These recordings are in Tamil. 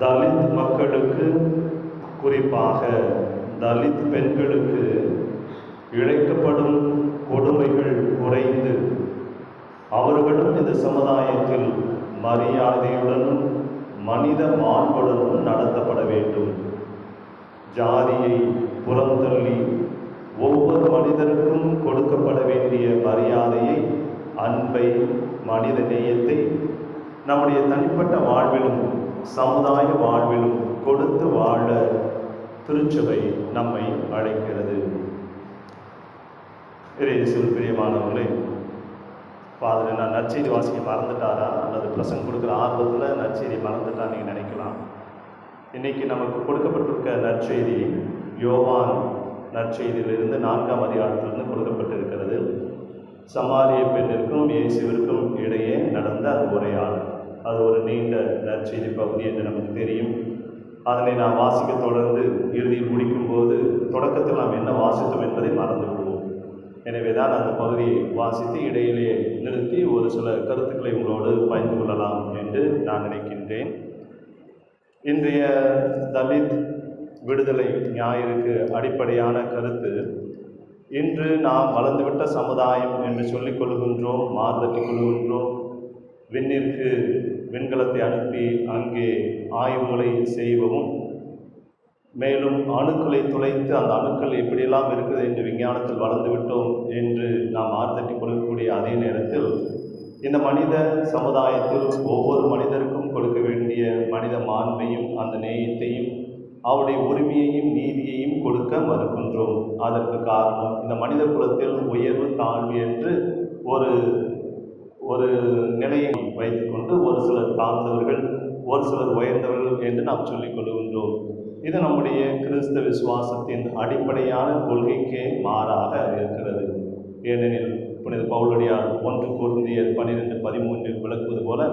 தலித் மக்களுக்கு குறிப்பாக தலித் பெண்களுக்கு இழைக்கப்படும் கொடுமைகள் குறைந்து அவர்களும் இந்த சமுதாயத்தில் மரியாதையுடனும் மனித மாண்புடனும் நடத்தப்பட வேண்டும். ஜாதியை புறந்தள்ளி ஒவ்வொரு மனிதருக்கும் கொடுக்கப்பட வேண்டிய மரியாதையை அன்பை மனித நேயத்தை நம்முடைய தனிப்பட்ட வாழ்விலும் சமுதாய வாழ்விலும் கொடுத்து வாழ திருச்சபை நம்மை அழைக்கிறது. இறையேசுவில் பிரியமானவர்களே ஃபாதர் நான் நற்செய்தி வாசிக்க மறந்துட்டாரா? அல்லது பிரசங்க கொடுக்குற ஆர்வத்தில் நற்செய்தி மறந்துட்டா நீங்கள் நினைக்கலாம். இன்னைக்கு நமக்கு கொடுக்கப்பட்டிருக்க நற்செய்தி யோவான் நற்செய்தியிலிருந்து நான்காம் அதிகாரத்திலிருந்து கொடுக்கப்பட்டிருக்கிறது. சமாரிய பெண்ணிற்கும் இயேசுவிற்கும் இடையே நடந்த அந்த உரையாடல் அது ஒரு நீண்ட நற்செய்தி பகுதி என்று நமக்கு தெரியும். அதனை நாம் வாசிக்க தொடர்ந்து இறுதியில் முடிக்கும்போது தொடக்கத்தில் நாம் என்ன வாசித்தோம் என்பதை மறந்து விடுவோம் எனவே தான் அந்த பகுதியை வாசித்து இடையிலே நிறுத்தி ஒரு சில கருத்துக்களை உங்களோடு பகிர்ந்து கொள்ளலாம் என்று நான் நினைக்கின்றேன். இன்றைய தலித் விடுதலை ஞாயிறுக்கு அடிப்படையான கருத்து இன்று நாம் வளர்ந்துவிட்ட சமுதாயம் என்று சொல்லிக் கொள்கின்றோம் மார்தட்டிக் கொள்கின்றோம் விண்ணிற்கு விண்கலத்தை அனுப்பி அங்கே ஆய்வுகளை செய்வதும் மேலும் அணுக்களை துளைத்து அந்த அணுக்கள் எப்படியெல்லாம் இருக்குது என்று விஞ்ஞானத்தில் வளர்ந்து விட்டோம் என்று நாம் ஆர்த்தட்டி கொடுக்கக்கூடிய அதே நேரத்தில் இந்த மனித சமுதாயத்தில் ஒவ்வொரு மனிதருக்கும் கொடுக்க வேண்டிய மனித மாண்பையும் அந்த நேயத்தையும் அவருடைய உரிமையையும் நீதியையும் கொடுக்க மறுக்கின்றோம். அதற்கு காரணம் இந்த மனித குலத்தில் உயர்வு தாழ்வு என்று ஒரு ஒரு நிலையை வைத்துக்கொண்டு ஒரு சிலர் தாழ்ந்தவர்கள் ஒரு சிலர் உயர்ந்தவர்கள் என்று நாம் சொல்லிக் கொள்கின்றோம். இது நம்முடைய கிறிஸ்தவ விசுவாசத்தின் அடிப்படையான கொள்கைக்கே மாறாக இருக்கிறது. ஏனெனில் புனித பவுலடியார் ஒன்று பொருந்தியர் பன்னிரெண்டு பதிமூன்றில் விளக்குவது போல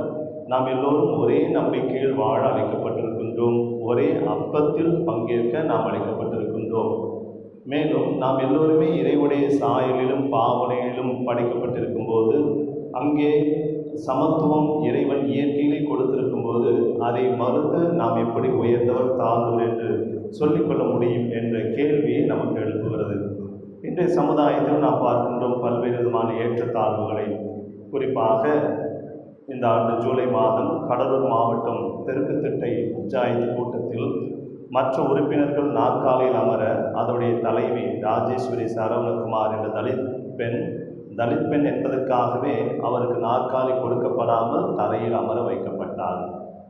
நாம் எல்லோரும் ஒரே நம்பிக்கையில் வாழ அழைக்கப்பட்டிருக்கின்றோம். ஒரே அப்பத்தில் பங்கேற்க நாம் அழைக்கப்பட்டிருக்கின்றோம். மேலும் நாம் எல்லோருமே இறைவுடைய சாயலிலும் பாவனையிலும் படைக்கப்பட்டிருக்கும் போது அங்கே சமத்துவம் இறைவன் இயற்கையிலே கொடுத்திருக்கும் போது அதை மறுத்து நாம் எப்படி உயர்ந்தவர் தாழ்ந்தவர் என்று சொல்லிக்கொள்ள முடியும் என்ற கேள்வியை நமக்கு எழுப்புகிறது. இன்றைய சமுதாயத்தில் நாம் பார்க்கின்றோம் பல்வேறு விதமான ஏற்றத்தாழ்வுகளை. குறிப்பாக இந்த ஆண்டு ஜூலை மாதம் கடலூர் மாவட்டம் தெற்கு திட்டை பஞ்சாயத்து கூட்டத்தில் மற்ற உறுப்பினர்கள் நாற்காலியில் அமர அதனுடைய தலைவி ராஜேஸ்வரி சரவணகுமார் என்ற தலித் பெண் தலித் பெண் என்பதற்காகவே அவருக்கு நாற்காலி கொடுக்கப்படாமல் தரையில் அமர வைக்கப்பட்டார்.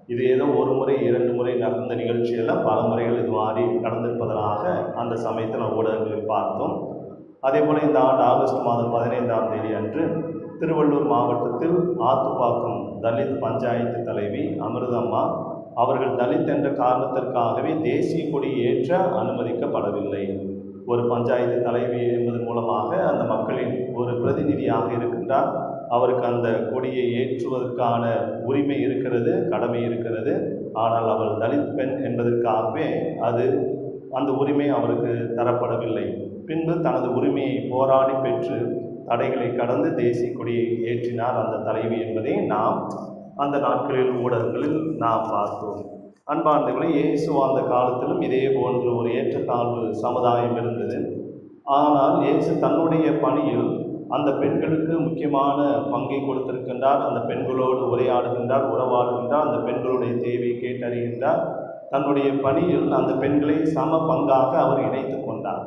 இது ஏதோ ஒரு முறை இரண்டு முறை நடந்த நிகழ்ச்சியெல்லாம் பல முறைகள் இது மாறி நடந்திருப்பதனாக அந்த சமயத்தில் ஊடகங்களில் பார்த்தோம். அதே போல் இந்த ஆண்டு ஆகஸ்ட் மாதம் பதினைந்தாம் தேதி அன்று திருவள்ளூர் மாவட்டத்தில் ஆத்துப்பாக்கம் தலித் பஞ்சாயத்து தலைவி அமிர்தம்மா அவர்கள் தலித் என்ற காரணத்திற்காகவே தேசிய கொடி ஏற்ற அனுமதிக்கப்படவில்லை. ஒரு பஞ்சாயத்து தலைவி என்பதன் மூலமாக அந்த மக்களின் ஒரு பிரதிநிதியாக இருக்கின்றார். அவருக்கு அந்த கொடியை ஏற்றுவதற்கான உரிமை இருக்கிறது கடமை இருக்கிறது. ஆனால் அவள் தலித் பெண் என்பதற்காகவே அது அந்த உரிமை அவருக்கு தரப்படவில்லை. பின்பு தனது உரிமையை போராடி பெற்று தடைகளை கடந்து தேசிய கொடியை ஏற்றினார் அந்த தலைவி என்பதை நாம் அந்த நாட்களில் ஊடகங்களில் நாம் பார்த்தோம். அன்பார்ந்தவர்களே இயேசு வாழ்ந்த காலத்திலும் இதே போன்ற ஒரு ஏற்றத்தாழ்வு சமுதாயம் இருந்தது. ஆனால் இயேசு தன்னுடைய பணியில் அந்த பெண்களுக்கு முக்கியமான பங்கை கொடுத்திருக்கின்றார் அந்த பெண்களோடு உரையாடுகின்றார் உறவாடுகின்றார் அந்த பெண்களுடைய தேவையை கேட்டறிகின்றார். தன்னுடைய பணியில் அந்த பெண்களை சம பங்காக அவர் இணைத்து கொண்டார்.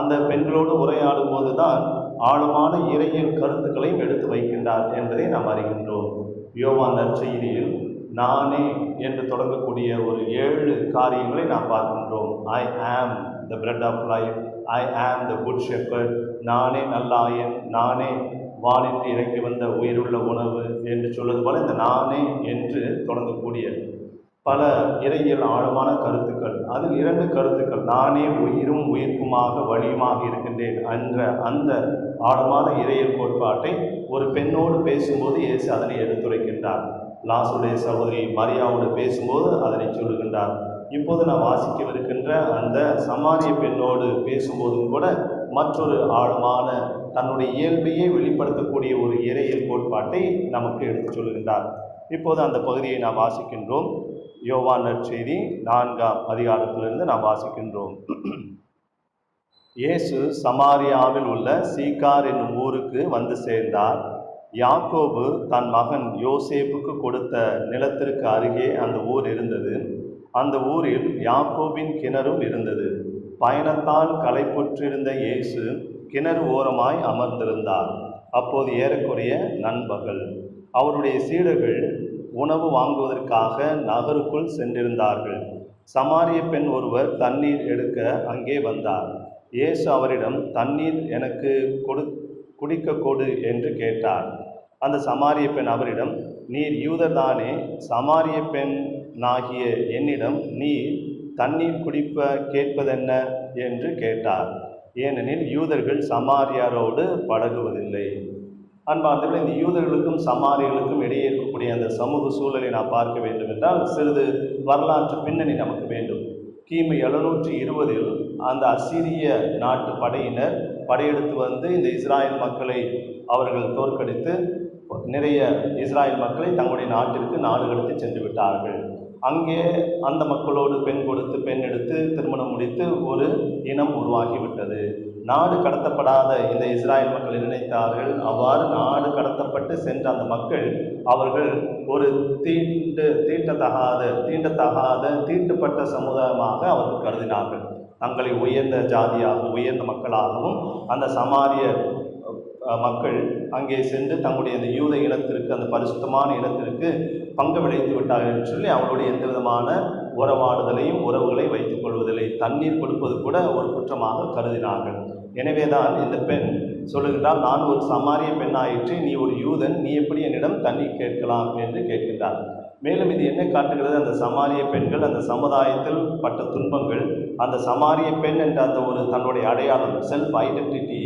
அந்த பெண்களோடு உரையாடும் போதுதான் ஆழமான இறையின் கருத்துக்களையும் எடுத்து வைக்கின்றார் என்பதை நாம் அறிகின்றோம். யோவான் நற்செய்தியில் நானே என்று தொடங்க காரியங்களை நாம் பார்க்கின்றோம். I am the bread of life I am the good shepherd நானே நல்லாயன். நானே வானிட்டு இறங்கி வந்த உயிருள்ள உணவு என்று சொல்வது போல இந்த நானே என்று தொடங்கக்கூடிய பல இறையியல் ஆழமான கருத்துக்கள். அதில் இரண்டு கருத்துக்கள். நானே உயிரும் உயிர்ப்புமாக வழியுமாக இருக்கின்றேன் என்ற அந்த ஆழமான இறையியல் கோட்பாட்டை ஒரு பெண்ணோடு பேசும்போது இயேசு அதனை எடுத்துரைக்கின்றார். லாசுடைய சகோதரி மரியாவோடு பேசும்போது அதனை சொல்லுகின்றார். இப்போது நான் வாசிக்கவிருக்கின்ற அந்த சமாரிய பெண்ணோடு பேசும்போதும் கூட மற்றொரு ஆழமான தன்னுடைய இயல்பையே வெளிப்படுத்தக்கூடிய ஒரு இறையியல் கோட்பாட்டை நமக்கு எடுத்துச் சொல்கின்றார். இப்போது அந்த பகுதியை நாம் வாசிக்கின்றோம். யோவான் நற்செய்தி நான்காம் அதிகாரத்திலிருந்து நாம் வாசிக்கின்றோம். இயேசு சமாரியாவில் உள்ள சீகார் என்னும் ஊருக்கு வந்து சேர்ந்தார். யாக்கோபு தன் மகன் யோசேப்புக்கு கொடுத்த நிலத்திற்கு அருகே அந்த ஊர் இருந்தது. அந்த ஊரில் யாக்கோபின் கிணறும் இருந்தது. பயணத்தால் களைப்புற்றிருந்த இயேசு கிணறு ஓரமாய் அமர்ந்திருந்தார். அப்போது ஏறக்குறைய நண்பகல் அவருடைய சீடர்கள் உணவு வாங்குவதற்காக நகருக்குள் சென்றிருந்தார்கள். சமாரிய பெண் ஒருவர் தண்ணீர் எடுக்க அங்கே வந்தார். இயேசு அவரிடம் தண்ணீர் எனக்கு கொடு குடிக்க கொடு என்று கேட்டார். அந்த சமாரிய பெண் அவரிடம் நீர் யூதர்தானே சமாரிய பெண் நாகிய என்னிடம் நீர் தண்ணீர் குடிப்ப கேட்பதென்ன? என்று கேட்டார். ஏனெனில் யூதர்கள் சமாரியாரோடு பழகுவதில்லை. அன்பார்ந்தவர்கள் இந்த யூதர்களுக்கும் சமாரியர்களுக்கும் இடையே இருக்கக்கூடிய அந்த சமூக சூழலை நாம் பார்க்க வேண்டும் என்றால் சிறிது வரலாற்று பின்னணி நமக்கு வேண்டும். கிமு எழுநூற்றி இருபதில் அந்த அசிரிய நாட்டு படையினர் படையெடுத்து வந்து இந்த இஸ்ராயல் மக்களை அவர்கள் தோற்கடித்து நிறைய இஸ்ராயல் மக்களை தங்களுடைய நாட்டிற்கு நாடு கடத்தி சென்று விட்டார்கள். அங்கே அந்த மக்களோடு பெண் கொடுத்து பெண் எடுத்து திருமணம் முடித்து ஒரு இனம் உருவாகிவிட்டது. நாடு கடத்தப்படாத இந்த இஸ்ராயல் மக்கள் நினைத்தார்கள். அவ்வாறு நாடு கடத்தப்பட்டு சென்ற அந்த மக்கள் அவர்கள் ஒரு தீண்டு தீண்டத்தகாத தீண்டத்தகாத தீட்டுப்பட்ட சமுதாயமாக அவர்கள் கருதினார்கள். தங்களை உயர்ந்த ஜாதியாகவும் உயர்ந்த மக்களாகவும் அந்த சமாரிய மக்கள் அங்கே சென்று தங்களுடைய அந்த யூத இனத்திற்கு அந்த பரிசுத்தமான இனத்திற்கு பங்கு விளைத்து விட்டார்கள் என்று சொல்லி அவங்களுடைய எந்த விதமான உறவாடுதலையும் உறவுகளை வைத்துக் கொள்வதில்லை. தண்ணீர் கொடுப்பது கூட ஒரு குற்றமாக கருதினார்கள். எனவேதான் இந்த பெண் சொல்லுகின்றால் நான் ஒரு சமாரிய பெண்ணாயிற்று நீ ஒரு யூதன் நீ எப்படி என்னிடம் தண்ணீர் கேட்கலாம்? என்று கேட்கின்றார் மேலும் இது என்ன காட்டுகிறது அந்த சமாரிய பெண்கள் அந்த சமுதாயத்தில் பட்ட துன்பங்கள் அந்த சமாரிய பெண் என்ற அந்த ஒரு தன்னுடைய அடையாளம் செல்ஃப் ஐடென்டிட்டி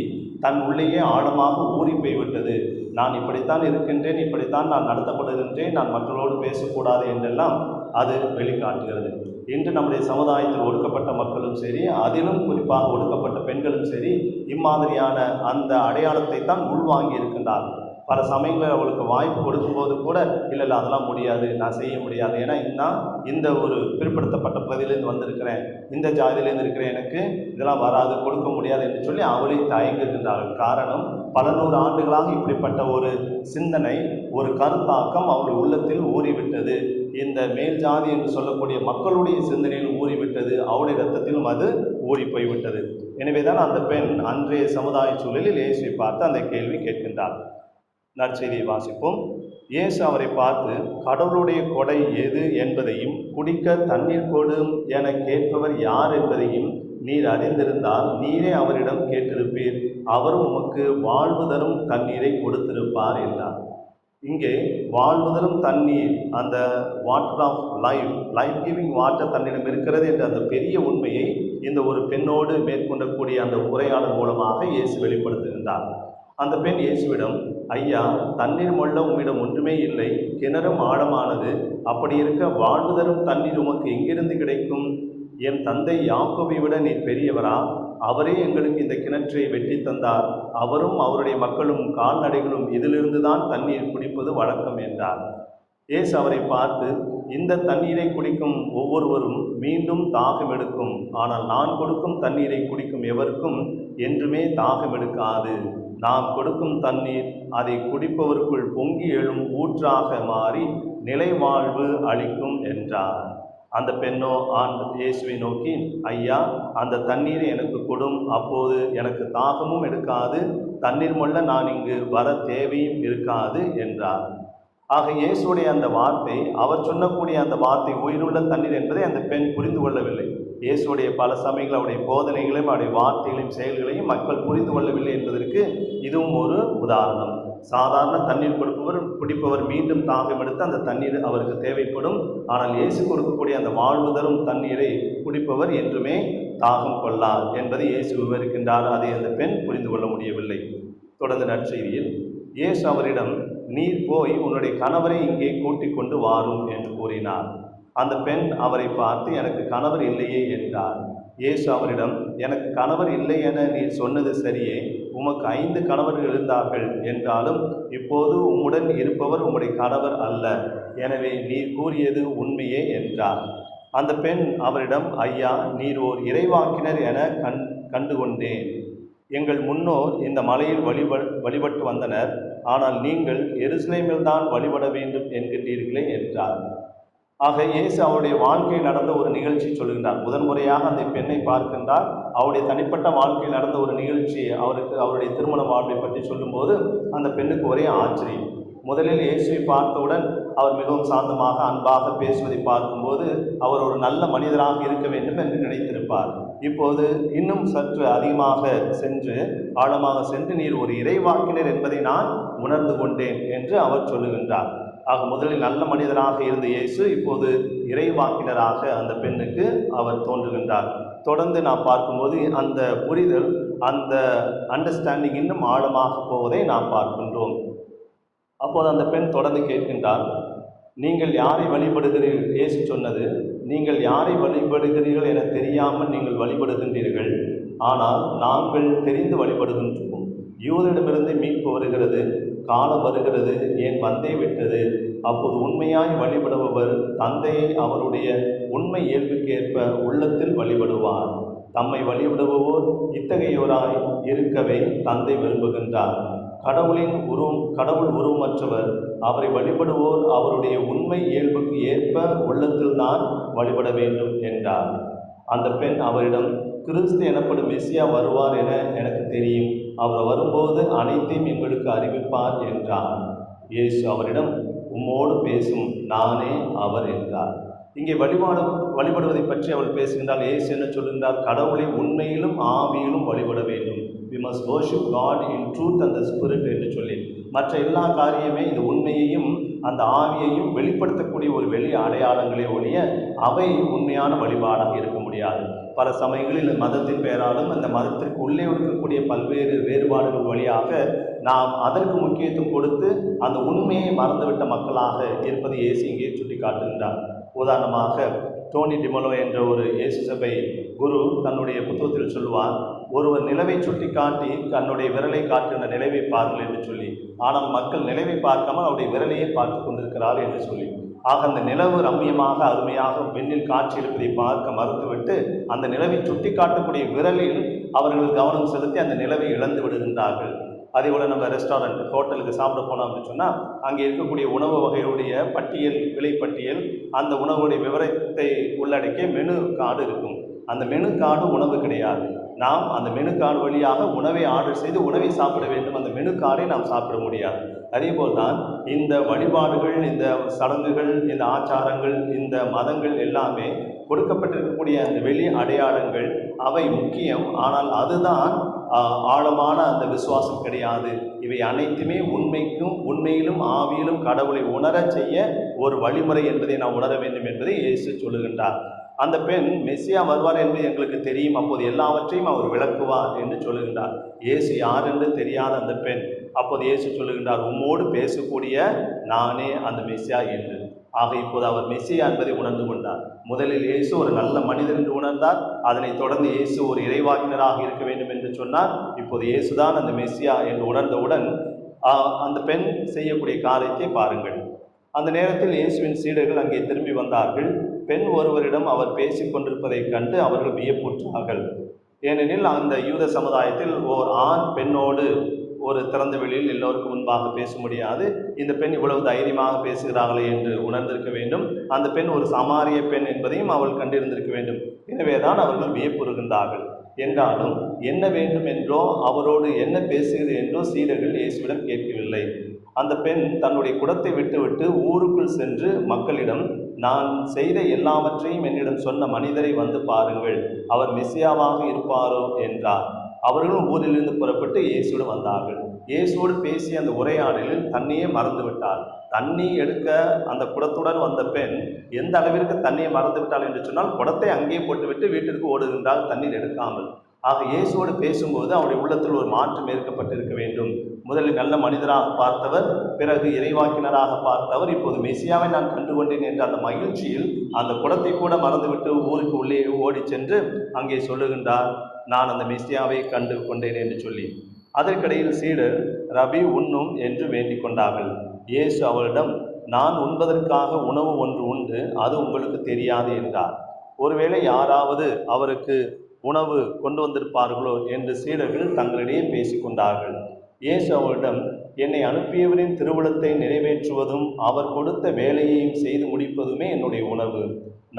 தன் உள்ளேயே ஆழமாக ஊறி போய்விட்டது. நான் இப்படித்தான் இருக்கின்றேன் இப்படித்தான் நான் நடத்தப்படுகின்றேன் நான் மக்களோடு பேசக்கூடாது என்றெல்லாம் அது வெளிக்காட்டுகிறது. இன்று நம்முடைய சமுதாயத்தில் ஒடுக்கப்பட்ட மக்களும் சரி அதிலும் குறிப்பாக ஒடுக்கப்பட்ட பெண்களும் சரி இம்மாதிரியான அந்த அடையாளத்தை தான் உள்வாங்கி இருக்கின்றார்கள் பல சமயங்களில் அவளுக்கு வாய்ப்பு கொடுக்கும்போது கூட இல்லை இல்லை அதெல்லாம் முடியாது நான் செய்ய முடியாது. ஏன்னா நான் இந்த ஒரு பிற்படுத்தப்பட்ட பகுதியிலேருந்து வந்திருக்கிறேன். இந்த ஜாதியிலேருந்து இருக்கிறேன் எனக்கு இதெல்லாம் வராது கொடுக்க முடியாது என்று சொல்லி அவளே தயங்குகின்றார்கள். காரணம் பல நூறு ஆண்டுகளாக இப்படிப்பட்ட ஒரு சிந்தனை ஒரு கருத்தாக்கம் அவள் உள்ளத்தில் ஊறிவிட்டது. இந்த மேல் ஜாதி என்று சொல்லக்கூடிய மக்களுடைய சிந்தனையில் ஊறிவிட்டது. அவளுடைய ரத்தத்திலும் அது ஊறி போய்விட்டது எனவேதான் அந்த பெண் அன்றைய சமுதாய சூழலில் இயேசுவை பார்த்து அந்த கேள்வி கேட்கின்றார் நற்செய்தியை வாசிப்போம். இயேசு அவரை பார்த்து கடவுளுடைய கொடை எது என்பதையும் குடிக்க தண்ணீர் கொடும் என கேட்பவர் யார் என்பதையும் நீர் அறிந்திருந்தால் நீரே அவரிடம் கேட்டிருப்பீர். அவரும் உமக்கு வாழ்வு தரும் தண்ணீரை கொடுத்திருப்பார் என்றார். இங்கே வாழ்வு தரும் தண்ணீர் அந்த water of life life giving water தன்னிடம் இருக்கிறது என்ற அந்த பெரிய உண்மையை இந்த ஒரு பெண்ணோடு மேற்கொண்டக்கூடிய அந்த உரையாடல் மூலமாக இயேசு வெளிப்படுத்துகின்றார். அந்த பெண் இயேசுவிடம் ஐயா தண்ணீர் மொள்ள உம்மிடம் ஒன்றுமே இல்லை. கிணறும் ஆழமானது. அப்படி இருக்க வாழ்ந்து தரும் தண்ணீர் உமக்கு எங்கிருந்து கிடைக்கும்? என் தந்தை யாக்கோவை விட நீர் பெரியவரா? அவரே எங்களுக்கு இந்த கிணற்றை வெட்டி தந்தார். அவரும் அவருடைய மக்களும் கால்நடைகளும் இதிலிருந்து தான் தண்ணீர் குடிப்பது வழக்கம் என்றார். ஏசு அவரை பார்த்து இந்த தண்ணீரை குடிக்கும் ஒவ்வொருவரும் மீண்டும் தாகம் எடுக்கும். ஆனால் நான் கொடுக்கும் தண்ணீரை குடிக்கும் எவருக்கும் என்றுமே தாகம் எடுக்காது. நாம் கொடுக்கும் தண்ணீர் அதை குடிப்பவருக்குள் பொங்கி எழும் ஊற்றாக மாறி நிலைவாழ்வு அளிக்கும் என்றார். அந்த பெண்ணோ ஆண் இயேசுவை நோக்கி ஐயா அந்த தண்ணீரை எனக்கு கொடும். அப்போது எனக்கு தாகமும் எடுக்காது. தண்ணீர் மொல்ல நான் இங்கு வர தேவையும் இருக்காது என்றார். ஆக இயேசுடைய அந்த வார்த்தை அவர் சொல்லக்கூடிய அந்த வார்த்தை உயிருள்ள தண்ணீர் என்பதை அந்த பெண் புரிந்து கொள்ளவில்லை. இயேசுடைய பல சமயங்கள் அவருடைய போதனைகளையும் அவருடைய வார்த்தைகளையும் செயல்களையும் மக்கள் புரிந்து கொள்ளவில்லை என்பதற்கு இதுவும் ஒரு உதாரணம். சாதாரண தண்ணீர் கொடுப்பவர் குடிப்பவர் மீண்டும் தாகம் எடுத்து அந்த தண்ணீர் அவருக்கு தேவைப்படும். ஆனால் இயேசு கொடுக்கக்கூடிய அந்த வாழ்வு தரும் தண்ணீரை குடிப்பவர் என்றுமே தாகம் கொள்ளார் என்பதை இயேசு விவரிக்கின்றார். அதை அந்த பெண் புரிந்து கொள்ள முடியவில்லை. தொடர்ந்து நற்செய்தியில் இயேசு அவரிடம் நீர் போய் உன்னுடைய கணவரை இங்கே கூட்டிக் கொண்டு வாரும் என்று கூறினார். அந்த பெண் அவரை பார்த்து எனக்கு கணவர் இல்லையே என்றார். இயேசு அவரிடம் எனக்கு கணவர் இல்லை என நீர் சொன்னது சரியே. உமக்கு ஐந்து கணவர்கள் இருந்தார்கள். என்றாலும் இப்போது உம்முடன் இருப்பவர் உம்முடைய கணவர் அல்ல. எனவே நீர் கூறியது உண்மையே என்றார். அந்த பெண் அவரிடம் ஐயா நீர் ஓர் இறைவாக்கினர் என கண் கண்டுகொண்டேன். எங்கள் முன்னோர் இந்த மலையில் வழிப வழிபட்டு வந்தனர். ஆனால் நீங்கள் எருசலேமில் தான் வழிபட வேண்டும் என்கின்றீர்களே என்றார். ஆக இயேசு அவருடைய வாழ்க்கையில் நடந்த ஒரு நிகழ்ச்சி சொல்கின்றார். முதன்முறையாக அந்த பெண்ணை பார்க்கின்றார். அவருடைய தனிப்பட்ட வாழ்க்கையில் நடந்த ஒரு நிகழ்ச்சி அவருக்கு அவருடைய திருமண வாழ்வை பற்றி சொல்லும்போது அந்த பெண்ணுக்கு ஒரே ஆச்சரியம். முதலில் இயேசுவை பார்த்தவுடன் அவர் மிகவும் சாந்தமாக அன்பாக பேசுவதை பார்க்கும்போது அவர் ஒரு நல்ல மனிதராக இருக்க வேண்டும் என்று நினைத்திருப்பார். இப்போது இன்னும் சற்று அதிகமாக சென்று ஆழமாக சென்று நீர் ஒரு இறைவாக்கினர் என்பதை நான் உணர்ந்து கொண்டேன் என்று அவர் சொல்லுகின்றார். ஆக முதலில் நல்ல மனிதராக இருந்த இயேசு இப்போது இறைவாக்கினராக அந்த பெண்ணுக்கு அவர் தோன்றுகின்றார். தொடர்ந்து நாம் பார்க்கும்போது அந்த புரிதல் அந்த அண்டர்ஸ்டாண்டிங் இன்னும் ஆழமாக போவதை நாம் பார்க்கின்றோம். அப்போது அந்த பெண் தொடர்ந்து கேட்கின்றார் நீங்கள் யாரை வழிபடுகிறீர்கள்? இயேசு சொன்னது நீங்கள் யாரை வழிபடுகிறீர்கள் என தெரியாமல் நீங்கள் வழிபடுகின்றீர்கள். ஆனால் நாங்கள் தெரிந்து வழிபடுகின்றோம். யூதரிடமிருந்து மீட்பு வருகிறது காலம் வருகிறது ஏன் வந்தே விட்டது? அப்போது உண்மையாய் வழிபடுபவர் தந்தையை அவருடைய உண்மை இயல்புக்கேற்ப உள்ளத்தில் வழிபடுவார். தம்மை வழிபடுபவோர் இத்தகையோராய் இருக்கவே தந்தை விரும்புகின்றார். கடவுளின் உருவம் கடவுள் உருவமற்றவர். அவரை வழிபடுவோர் அவருடைய உண்மை இயல்புக்கு ஏற்ப உள்ளத்தில்தான் வழிபட வேண்டும் என்றார். அந்த பெண் அவரிடம் கிறிஸ்து எனப்படும் மெஸ்ஸியா வருவார் என எனக்கு தெரியும். அவர் வரும்போது அனைத்தையும் எங்களுக்கு அறிவிப்பார் என்றார் இயேசு அவரிடம் உம்மோடு பேசும் நானே அவர் என்றார். இங்கே வழிபாடு வழிபடுவதை பற்றி அவள் பேசுகின்றால் ஏசு என்ன சொல்கின்றார்? கடவுளை உண்மையிலும் ஆவியிலும் வழிபட வேண்டும். We must worship God in truth அந்த ஸ்பிரிட் என்று சொல்லி. மற்ற எல்லா காரியமே இந்த உண்மையையும் அந்த ஆவியையும் வெளிப்படுத்தக்கூடிய ஒரு வெளி அடையாளங்களே ஒழிய அவை உண்மையான வழிபாடாக இருக்க முடியாது. பல சமயங்களில் இந்த மதத்தின் பெயராலும் அந்த மதத்திற்கு உள்ளே இருக்கக்கூடிய பல்வேறு வேறுபாடுகள் வழியாக நாம் அதற்கு முக்கியத்துவம் கொடுத்து அந்த உண்மையை மறந்துவிட்ட மக்களாக இருப்பதை இயேசு இங்கே சுட்டி காட்டுகின்றார் உதாரணமாக டோனி டிமலோ என்ற ஒரு இயேசு சபை குரு தன்னுடைய புத்தகத்தில் சொல்லுவார் ஒருவர் நிலவை சுட்டி காட்டி தன்னுடைய விரலை காட்டுகின்ற நிலவை பாருங்கள் என்று சொல்லி ஆனால் மக்கள் நிலவை பார்க்காமல் அவருடைய விரலையே பார்த்து கொண்டிருக்கிறார் என்று சொல்லி. ஆக அந்த நிலவு ரம்மியமாக அருமையாக பெண்ணில் காட்சி இருப்பதை பார்க்க மறுத்துவிட்டு அந்த நிலவை சுட்டி காட்டக்கூடிய விரலில் அவர்கள் கவனம் செலுத்தி அந்த நிலவை இழந்து விடுகின்றார்கள். அதே போல் நம்ம ரெஸ்டாரண்ட் ஹோட்டலுக்கு சாப்பிட போனோம் அப்படின்னு சொன்னால் அங்கே இருக்கக்கூடிய உணவு வகையுடைய பட்டியல் விலைப்பட்டியல் அந்த உணவுடைய விவரத்தை உள்ளடக்கிய மெனு கார்டு இருக்கும். அந்த மெனு கார்டு உணவு கிடையாது. நாம் அந்த மெனு கார்டு வழியாக உணவை ஆர்டர் செய்து உணவை சாப்பிட வேண்டும். அந்த மெனு கார்டை நாம் சாப்பிட முடியாது. அதேபோல் தான் இந்த வழிபாடுகள் இந்த சடங்குகள் இந்த ஆச்சாரங்கள் இந்த மதங்கள் எல்லாமே கொடுக்கப்பட்டிருக்கக்கூடிய அந்த வெளி அடையாளங்கள் அவை முக்கியம். ஆனால் அதுதான் ஆழமான அந்த விசுவாசம் கிடையாது. இவை அனைத்துமே உண்மைக்கும் உண்மையிலும் ஆவியிலும் கடவுளை உணரச் செய்ய ஒரு வழிமுறை என்பதை நாம் உணர வேண்டும் என்பதை இயேசு சொல்லுகின்றார். அந்த பெண் மெஸ்ஸியா வருவார் என்பது எங்களுக்கு தெரியும். அப்போது எல்லாவற்றையும் அவர் விளக்குவார் என்று சொல்லுகின்றார். இயேசு யார் என்று தெரியாத அந்த பெண் அப்போது இயேசு சொல்லுகின்றார் உம்மோடு பேசக்கூடிய நானே அந்த மெஸ்ஸியா என்று. ஆக இப்போது அவர் மெஸ்ஸியா என்பதை உணர்ந்து கொண்டார். முதலில் இயேசு ஒரு நல்ல மனிதர் என்று உணர்ந்தார். அதனைத் தொடர்ந்து இயேசு ஒரு இறைவாக்கினராக இருக்க வேண்டும் என்று சொன்னார். இப்போது இயேசுதான் அந்த மெஸ்ஸியா என்று உணர்ந்தவுடன் அந்த பெண் செய்யக்கூடிய காரியத்தை பாருங்கள். அந்த நேரத்தில் இயேசுவின் சீடர்கள் அங்கே திரும்பி வந்தார்கள். பெண் ஒருவரிடம் அவர் பேசிக் கொண்டிருப்பதைக் கண்டு அவர்கள் வியப்புற்றார்கள். ஏனெனில் அந்த யூத சமுதாயத்தில் ஓர் ஆண் பெண்ணோடு ஒரு திறந்த வெளியில் எல்லோருக்கும் முன்பாக பேச முடியாது. இந்த பெண் இவ்வளவு தைரியமாக பேசுகிறார்களே என்று உணர்ந்திருக்க வேண்டும். அந்த பெண் ஒரு சமாரிய பெண் என்பதையும் அவள் கண்டிருந்திருக்க வேண்டும். எனவேதான் அவர்கள் வியப்புறுகின்றார்கள். என்றாலும் என்ன வேண்டும் என்றோ அவரோடு என்ன பேசுகிறது என்றோ சீடர்கள் இயேசுவிடம் கேட்கவில்லை. அந்த பெண் தன்னுடைய குடத்தை விட்டுவிட்டு ஊருக்குள் சென்று மக்களிடம் நான் செய்த எல்லாவற்றையும் என்னிடம் சொன்ன மனிதரை வந்து பாருங்கள். அவர் மெசியாவாக இருப்பாரோ? என்றார். அவர்களும் ஊரிலிருந்து புறப்பட்டு இயேசுவிடம் வந்தார்கள். இயேசுவோடு பேசிய அந்த உரையாடலில் தண்ணியே மறந்து விட்டார் தண்ணி எடுக்க அந்த குடத்துடன் வந்த பெண் எந்த அளவிற்கு தண்ணியை மறந்து விட்டாள் என்று சொன்னால் குடத்தை அங்கேயே போட்டுவிட்டு வீட்டிற்கு ஓடுகின்றால் தண்ணீர் எடுக்காமல். ஆக இயேசுவோடு பேசும்போது அவருடைய உள்ளத்தில் ஒரு மாற்றம் ஏற்கப்பட்டிருக்க வேண்டும். முதலில் நல்ல மனிதராக பார்த்தவர் பிறகு இறைவாக்கினராக பார்த்தவர் இப்போது மெசியாவை நான் கண்டுகொண்டேன் என்ற அந்த மகிழ்ச்சியில் அந்த குடத்தை கூட மறந்துவிட்டு ஊருக்கு உள்ளே ஓடி சென்று அங்கே சொல்லுகின்றார் நான் அந்த மெசியாவை கண்டு கொண்டேன் என்று சொல்லி. அதற்கிடையில் சீடர் ரபி உண்ணும் என்று வேண்டிக் கொண்டார்கள். இயேசு அவரிடம் நான் உண்பதற்காக உணவு ஒன்று உண்டு அது உங்களுக்கு தெரியாது என்றார். ஒருவேளை யாராவது அவருக்கு உணவு கொண்டு வந்திருப்பார்களோ? என்று சீடர்கள் தங்களிடையே பேசிக்கொண்டார்கள் இயேசு அவரிடம் என்னை அனுப்பியவரின் திருவுளத்தை நிறைவேற்றுவதும் அவர் கொடுத்த வேலையையும் செய்து முடிப்பதுமே என்னுடைய உணவு.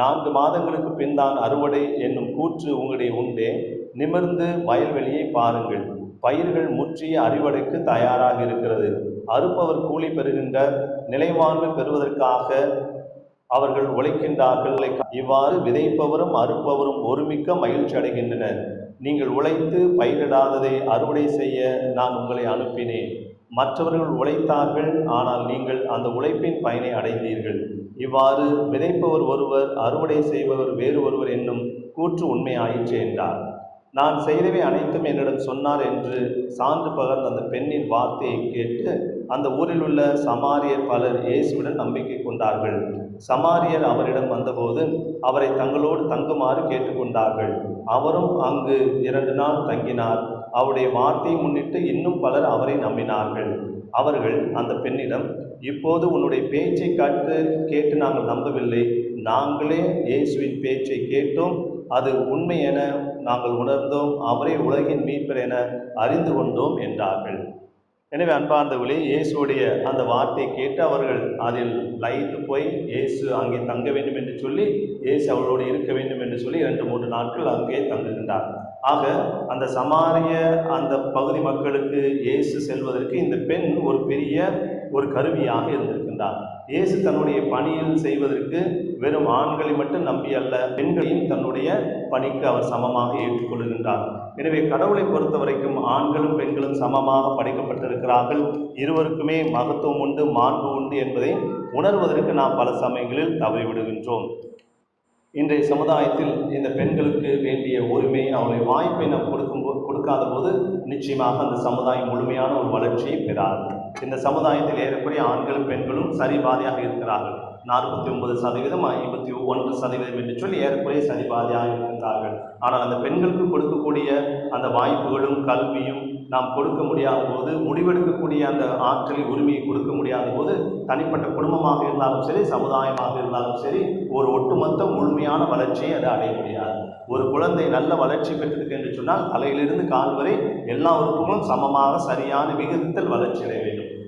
நான்கு மாதங்களுக்கு பின் தான் அறுவடை என்னும் கூற்று உங்களுடைய உண்டே. நிமிர்ந்து வயல்வெளியை பாருங்கள். பயிர்கள் முற்றிய அறுவடைக்கு தயாராக இருக்கிறது. அறுப்பவர் கூலி பெறுகின்ற நிலைவாழ்வு பெறுவதற்காக அவர்கள் உழைக்கின்றார்கள். இவ்வாறு விதைப்பவரும் அறுப்பவரும் ஒருமிக்க மகிழ்ச்சி அடைகின்றனர். நீங்கள் உழைத்து பயிரிடாததை அறுவடை செய்ய நான் உங்களை அனுப்பினேன். மற்றவர்கள் உழைத்தார்கள் ஆனால் நீங்கள் அந்த உழைப்பின் பயனை அடைந்தீர்கள். இவ்வாறு விதைப்பவர் ஒருவர் அறுவடை செய்பவர் வேறு ஒருவர் என்னும் கூற்று உண்மையாயிற்று என்றார். நான் செய்தவை அனைத்தும் என்னிடம் சொன்னார் என்று சான்று பகர்ந்த அந்த பெண்ணின் வார்த்தையை கேட்டு அந்த ஊரில் உள்ள சமாரியர் பலர் இயேசுவிடம் நம்பிக்கை கொண்டார்கள். சமாரியர் அவரிடம் வந்தபோது அவரை தங்களோடு தங்குமாறு கேட்டுக்கொண்டார்கள். அவரும் அங்கு இரண்டு நாள் தங்கினார். அவருடைய வார்த்தையை முன்னிட்டு இன்னும் பலர் அவரை நம்பினார்கள். அவர்கள் அந்த பெண்ணிடம் இப்போது உன்னுடைய பேச்சை காட்டு கேட்டு நாங்கள் நம்பவில்லை. நாங்களே இயேசுவின் பேச்சை கேட்டோம். அது உண்மை என நாங்கள் உணர்ந்தோம். அவரே உலகின் மீட்பர் என அறிந்து கொண்டோம் என்றார்கள். எனவே அன்பார்ந்தவர்களே இயேசுடைய அந்த வார்த்தையை கேட்டு அவர்கள் அதில் லயித்து போய் இயேசு அங்கே தங்க வேண்டும் என்று சொல்லி இயேசு அவளோடு இருக்க வேண்டும் என்று சொல்லி இரண்டு மூன்று நாட்கள் அங்கே தங்குகின்றார்கள். ஆக அந்த சமாரிய அந்த பகுதி மக்களுக்கு இயேசு செல்வதற்கு இந்த பெண் ஒரு பெரிய ஒரு கருவியாக இருந்திருக்கின்றார். இயேசு தன்னுடைய பணியில் செய்வதற்கு வெறும் ஆண்களை மட்டும் நம்பி அல்ல பெண்களையும் தன்னுடைய பணிக்கு அவர் சமமாக ஏற்றுக்கொள்கின்றார். எனவே கடவுளை பொறுத்த வரைக்கும் ஆண்களும் பெண்களும் சமமாக படைக்கப்பட்டிருக்கிறார்கள். இருவருக்குமே மகத்துவம் உண்டு மாண்பு உண்டு என்பதை உணர்வதற்கு நாம் பல சமயங்களில் தவறிவிடுகின்றோம். இன்றைய சமுதாயத்தில் இந்த பெண்களுக்கு வேண்டிய உரிமை அவளுடைய வாய்ப்பை நாம் கொடுக்கும் கொடுக்காத போது நிச்சயமாக அந்த சமுதாயம் முழுமையான ஒரு வளர்ச்சியை பெறாது. இந்த சமுதாயத்தில் ஏறக்குறைய ஆண்களும் பெண்களும் சரிபாதியாக இருக்கிறார்கள். நாற்பத்தி ஒன்பது சதவீதம் ஐம்பத்தி ஒன்று சதவீதம் என்று சொல்லி ஏறக்குறைய சரிபாதியாக இருக்கின்றார்கள் ஆனால் அந்த பெண்களுக்கு கொடுக்கக்கூடிய அந்த வாய்ப்புகளும் கல்வியும் நாம் கொடுக்க முடியாத போது முடிவெடுக்கக்கூடிய அந்த ஆற்றலை உரிமையை கொடுக்க முடியாத போது தனிப்பட்ட குடும்பமாக இருந்தாலும் சரி சமுதாயமாக இருந்தாலும் சரி ஒரு ஒட்டுமொத்த முழுமையான வளர்ச்சியை அது அடைய முடியாது. ஒரு குழந்தை நல்ல வளர்ச்சி பெற்றிருக்கு என்று சொன்னால் தலையிலிருந்து கால் வரை எல்லா உறுப்புகளும் சமமாக சரியான விகிதத்தில் வளர்ச்சி அடைய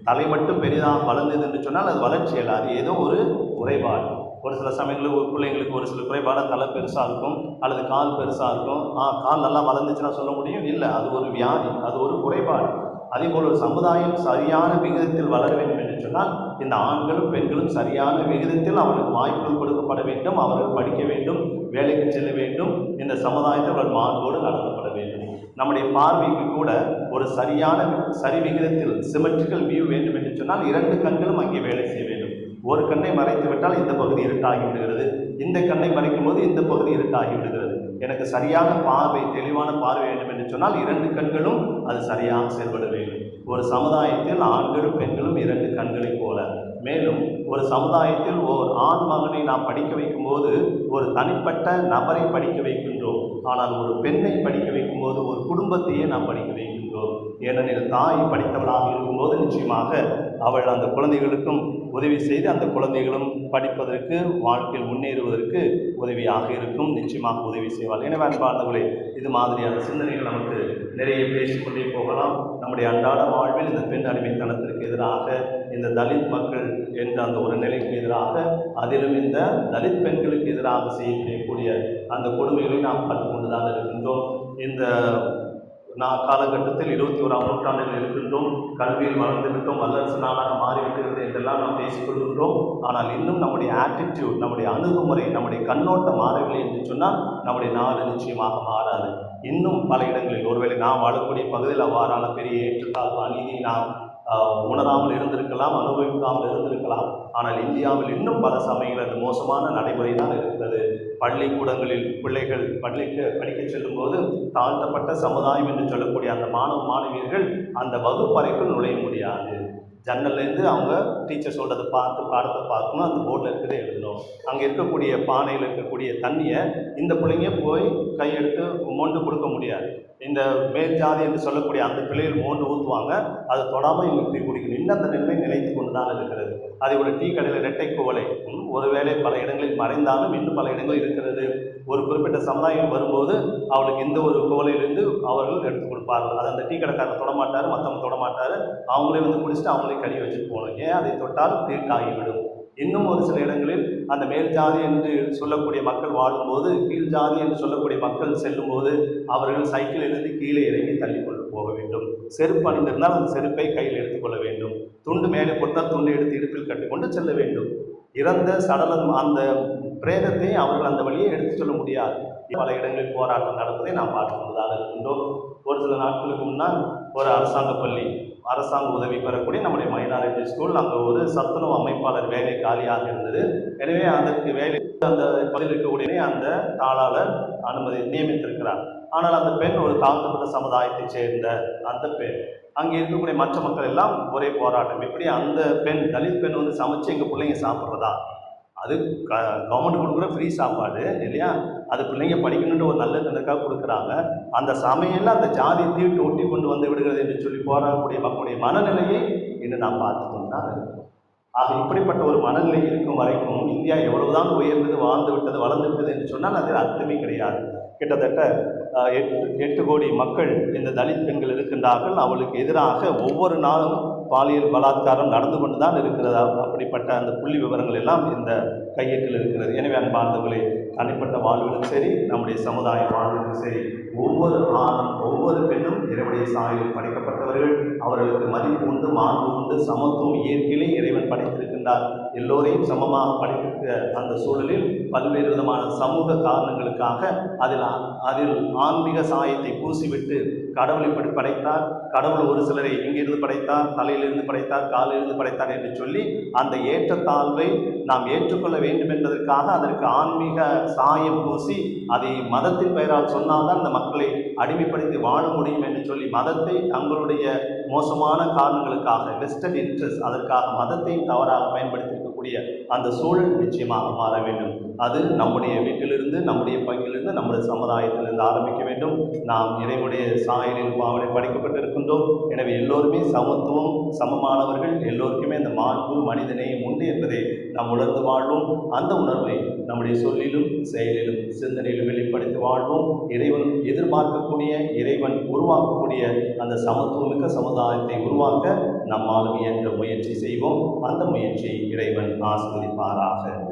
தலை மட்டும் பெரிதாக வளர்ந்தது என்று சொன்னால் அது வளர்ச்சி இல்லை. அது ஏதோ ஒரு குறைபாடு. ஒரு சில சமயங்களில் ஒரு பிள்ளைங்களுக்கு ஒரு சில குறைபாடாக தலை பெருசாக இருக்கும் அல்லது கால் பெருசாக இருக்கும். ஆ கால் நல்லா வளர்ந்துச்சுன்னா சொல்ல முடியும்? இல்லை. அது ஒரு வியாதி அது ஒரு குறைபாடு. அதே போல் ஒரு சமுதாயம் சரியான விகிதத்தில் வளர வேண்டும் என்று சொன்னால் இந்த ஆண்களும் பெண்களும் சரியான விகிதத்தில் அவர்களுக்கு வாய்ப்புகள் கொடுக்கப்பட வேண்டும் அவர்கள் படிக்க வேண்டும் வேலைக்கு செல்ல வேண்டும். இந்த சமுதாயத்தில் அவர்கள் மாண்போடு நடத்தப்பட வேண்டும். நம்முடைய பார்வைக்கு கூட ஒரு சரியான சரி விகிதத்தில் சிமெட்ரிக்கல் வியூ வேண்டும் என்று சொன்னால் இரண்டு கண்களும் அங்கே வேலை செய்ய வேண்டும். ஒரு கண்ணை மறைத்து விட்டால் இந்த பகுதி இருட்டாகி விடுகிறது. இந்த கண்ணை மறைக்கும் போது இந்த பகுதி இருட்டாகி விடுகிறது. எனக்கு சரியான பார்வை தெளிவான பார்வை வேண்டும் என்று சொன்னால் இரண்டு கண்களும் அது சரியாக செயல்பட வேண்டும். ஒரு சமுதாயத்தில் ஆண்களும் பெண்களும் இரண்டு கண்களைப் போல. மேலும் ஒரு சமுதாயத்தில் ஓர் ஆண் மகனை நாம் படிக்க வைக்கும்போது ஒரு தனிப்பட்ட நபரை படிக்க வைக்கின்றோம். ஆனால் ஒரு பெண்ணை படிக்க வைக்கும்போது ஒரு குடும்பத்தையே நாம் படிக்க வைக்கின்றோம். ஏனெனில் தாய் படித்தவளாக இருக்கும்போது நிச்சயமாக அவள் அந்த குழந்தைகளுக்கும் உதவி செய்து அந்த குழந்தைகளும் படிப்பதற்கு வாழ்க்கையில் முன்னேறுவதற்கு உதவியாக இருக்கும். நிச்சயமாக உதவி செய்வார் எனவே அன்பார்ந்தவர்களே இது மாதிரியான சிந்தனைகள் நமக்கு நிறைய பேசிக்கொண்டே போகலாம். நம்முடைய அன்றாட வாழ்வில் இந்த பெண் அடிமைத்தனத்திற்கு எதிராக இந்த தலித் மக்கள் என்ற அந்த ஒரு நிலைக்கு எதிராக அதிலும் இந்த தலித் பெண்களுக்கு எதிராக செய்யக்கூடிய அந்த கொடுமைகளை நாம் கற்றுக்கொண்டு தான் இருக்கின்றோம். இந்த நான் காலகட்டத்தில் இருபத்தி ஓராம் நூற்றாண்டில் இருக்கின்றோம். கல்வியில் வளர்ந்துவிட்டோம். வல்லரசு நாடாக மாறிவிட்டிருக்கிறது என்றெல்லாம் நாம் பேசிக்கொள்கின்றோம் ஆனால் இன்னும் நம்முடைய ஆட்டிடியூட் நம்முடைய அணுகுமுறை நம்முடைய கண்ணோட்டம் மாறவில்லை என்று சொன்னால் நம்முடைய நாடு நிச்சயமாக மாறாது. இன்னும் பல இடங்களில் ஒருவேளை நாம் வாழக்கூடிய பகுதியில் அவ்வாறான பெரிய ஏற்றத்தாழ்வு அநீதியை நாம் உணராமல் இருந்திருக்கலாம் அனுபவிக்காமல் இருந்திருக்கலாம். ஆனால் இந்தியாவில் இன்னும் பல சமயங்கள் அது மோசமான நடைமுறை தான் இருக்கிறது. பள்ளிக்கூடங்களில் பிள்ளைகள் பள்ளிக்கு படிக்கச் செல்லும்போது தாழ்த்தப்பட்ட சமுதாயம் என்று சொல்லக்கூடிய அந்த மாணவ மாணவியர்கள் அந்த வகுப்பறைக்குள் நுழைய முடியாது. ஜன்னல்லேருந்து அவங்க டீச்சர் சொல்கிறத பார்த்து பாடத்தை பார்க்கணும். அந்த போர்டில் இருக்கிறத எழுதணும். அங்கே இருக்கக்கூடிய பானையில் இருக்கக்கூடிய தண்ணியை இந்த பிள்ளைங்க போய் கையெடுத்து மொண்டு கொடுக்க முடியாது. இந்த மேல் ஜாதி என்று சொல்லக்கூடிய அந்த பிள்ளைகள் மோண்டு ஊற்றுவாங்க அதை தொடாமல் இவங்க இப்படி குடிக்கணும். இன்னும் அந்த நிலைமை நிலைத்து கொண்டு தான் இருக்கிறது. அதே ஒரு டீ கடையில் இரட்டை குவளை. ஒருவேளை பல இடங்களில் மறைந்தாலும் இன்னும் பல இடங்கள் இருக்கிறது. ஒரு குறிப்பிட்ட சமுதாயம் வரும்போது அவளுக்கு இந்த ஒரு குவலையிலிருந்து அவர்கள் எடுத்து கொடுப்பார்கள். அது அந்த டீ கடைக்காரர் தொடமாட்டார் மற்றவங்க தொடமாட்டார். அவங்களே வந்து குடிச்சிட்டு அவங்களே கழுவி வச்சுட்டு போகணும். ஏன்? அதை தொட்டால் தீர்க்காகிவிடும். இன்னும் ஒரு சில இடங்களில் அந்த மேல் ஜாதி என்று சொல்லக்கூடிய மக்கள் வாழும்போது கீழ் ஜாதி என்று சொல்லக்கூடிய மக்கள் செல்லும்போது அவர்கள் சைக்கிளிலிருந்து கீழே இறங்கி தள்ளிக்கொண்டு போக வேண்டும். செருப்பு அணிந்திருந்தால் அந்த செருப்பை கையில் எடுத்துக்கொள்ள வேண்டும். துண்டு மேலே கொடுத்தால் துண்டு எடுத்து இடுப்பில் கட்டிக்கொண்டு செல்ல வேண்டும். இறந்த சடலம் அந்த பிரேதத்தை அவர்கள் அந்த வழியை எடுத்து சொல்ல முடியாது. பல இடங்களில் போராட்டம் நடப்பதை நாம் பார்த்து கொண்டுதான் இருக்கின்றோம். ஒரு சில நாட்களுக்கு முன்னால் ஒரு அரசாங்க பள்ளி. அரசாங்க உதவி பெறக்கூடிய நம்முடைய மைனாரிட்டி ஸ்கூல். அங்கே ஒரு சத்துணவு அமைப்பாளர் வேலை காலியாக இருந்தது. எனவே அதற்கு வேலை அந்த பகுதியில் இருக்கக்கூடிய அந்த தாளாளர் அனுமதி நியமித்திருக்கிறார். ஆனால் அந்த பெண் ஒரு தாழ்ந்தப்பட்ட சமுதாயத்தைச் சேர்ந்த அந்த பெண். அங்கே இருக்கக்கூடிய மற்ற மக்கள் எல்லாம் ஒரே போராட்டம். எப்படி அந்த பெண் தலித் பெண் வந்து சமைச்சு எங்கள் பிள்ளைங்க சாப்பிட்றதா? அது க கவர்மெண்ட் கொடுக்குற ஃப்ரீ சாப்பாடு இல்லையா? அது பிள்ளைங்க படிக்கணுன்ற ஒரு நல்ல எண்ணத்துக்காக கொடுக்குறாங்க. அந்த சமையலில் அந்த ஜாதி தீட்டு ஒட்டி கொண்டு வந்து விடுகிறது என்று சொல்லி போராடக்கூடிய மக்களுடைய மனநிலையை இன்று நாம் பார்த்து கொண்டு தான் ஆக இப்படிப்பட்ட ஒரு மனநிலை இருக்கும் வரைக்கும் இந்தியா எவ்வளவுதான் உயர்ந்தது வாழ்ந்து விட்டது வளர்ந்து விட்டது என்று சொன்னால் அதில் அர்த்தமே கிடையாது. கிட்டத்தட்ட எட்டு எட்டு கோடி மக்கள் இந்த தலித் பெண்கள் இருக்கின்றார்கள். அவளுக்கு எதிராக ஒவ்வொரு நாளும் பாலியல் பலாத்காரம் நடந்து கொண்டு தான் இருக்கிறது? அப்படிப்பட்ட அந்த புள்ளி விவரங்கள் எல்லாம் இந்த கையேட்டில் இருக்கிறது. எனவே அன்பார்ந்தவர்களே தனிப்பட்ட வாழ்விலும் சரி நம்முடைய சமுதாய வாழ்விலும் சரி ஒவ்வொரு ஆணும் ஒவ்வொரு பெண்ணும் இறைவனுடைய சாயலில் படைக்கப்பட்டவர்கள். அவர்களுக்கு மதிப்பு உண்டு மாண்பு உண்டு சமத்துவம் இயற்கையிலே இறைவன் படைத்திருக்கின்றார். எல்லோரையும் சமமாக படைத்திருக்கிற அந்த சூழலில் பல்வேறு விதமான சமூக காரணங்களுக்காக அதில் அதில் ஆன்மீக சாயத்தை பூசிவிட்டு கடவுள் இப்படி படைத்தார் கடவுள் ஒரு சிலரை இங்கிருந்து படைத்தார் தலையிலிருந்து படைத்தார் காலிலிருந்து படைத்தார் என்று சொல்லி அந்த ஏற்றத்தாழ்வை நாம் ஏற்றுக்கொள்ள வேண்டும் என்பதற்காக அதற்கு ஆன்மீக சாயம் பூசி அதை மதத்தின் பெயரால் சொன்னால்தான் அந்த மக்களை அடிமைப்படுத்தி வாழ முடியும் என்று சொல்லி மதத்தை தங்களுடைய மோசமான காரணங்களுக்காக வெஸ்டர்ன் இன்ட்ரெஸ்ட் அதற்காக மதத்தை தவறாக பயன்படுத்தி இருக்கக்கூடிய அந்த சூழல் நிச்சயமாக மாற வேண்டும். அது நம்முடைய வீட்டிலிருந்து நம்முடைய பங்கிலிருந்து நம்முடைய சமுதாயத்திலிருந்து ஆரம்பிக்க வேண்டும். நாம் இறைவனுடைய சாயலில் பாவனை படைக்கப்பட்டிருக்கின்றோம். எனவே எல்லோருமே சமத்துவம் சமமானவர்கள். எல்லோருக்குமே அந்த மாண்பு மனிதநேயம் உண்டு என்பதை நாம் உணர்ந்து வாழ்வோம். அந்த உணர்வை நம்முடைய சொல்லிலும் செயலிலும் சிந்தனையிலும் வெளிப்படுத்தி வாழ்வோம். இறைவன் எதிர்பார்க்கக்கூடிய இறைவன் உருவாக்கக்கூடிய அந்த சமத்துவமிக்க சமுதாயத்தை உருவாக்க நம்மால் இயன்ற முயற்சி செய்வோம். அந்த முயற்சியை இறைவன் ஆஸ்வதிப்பாராக.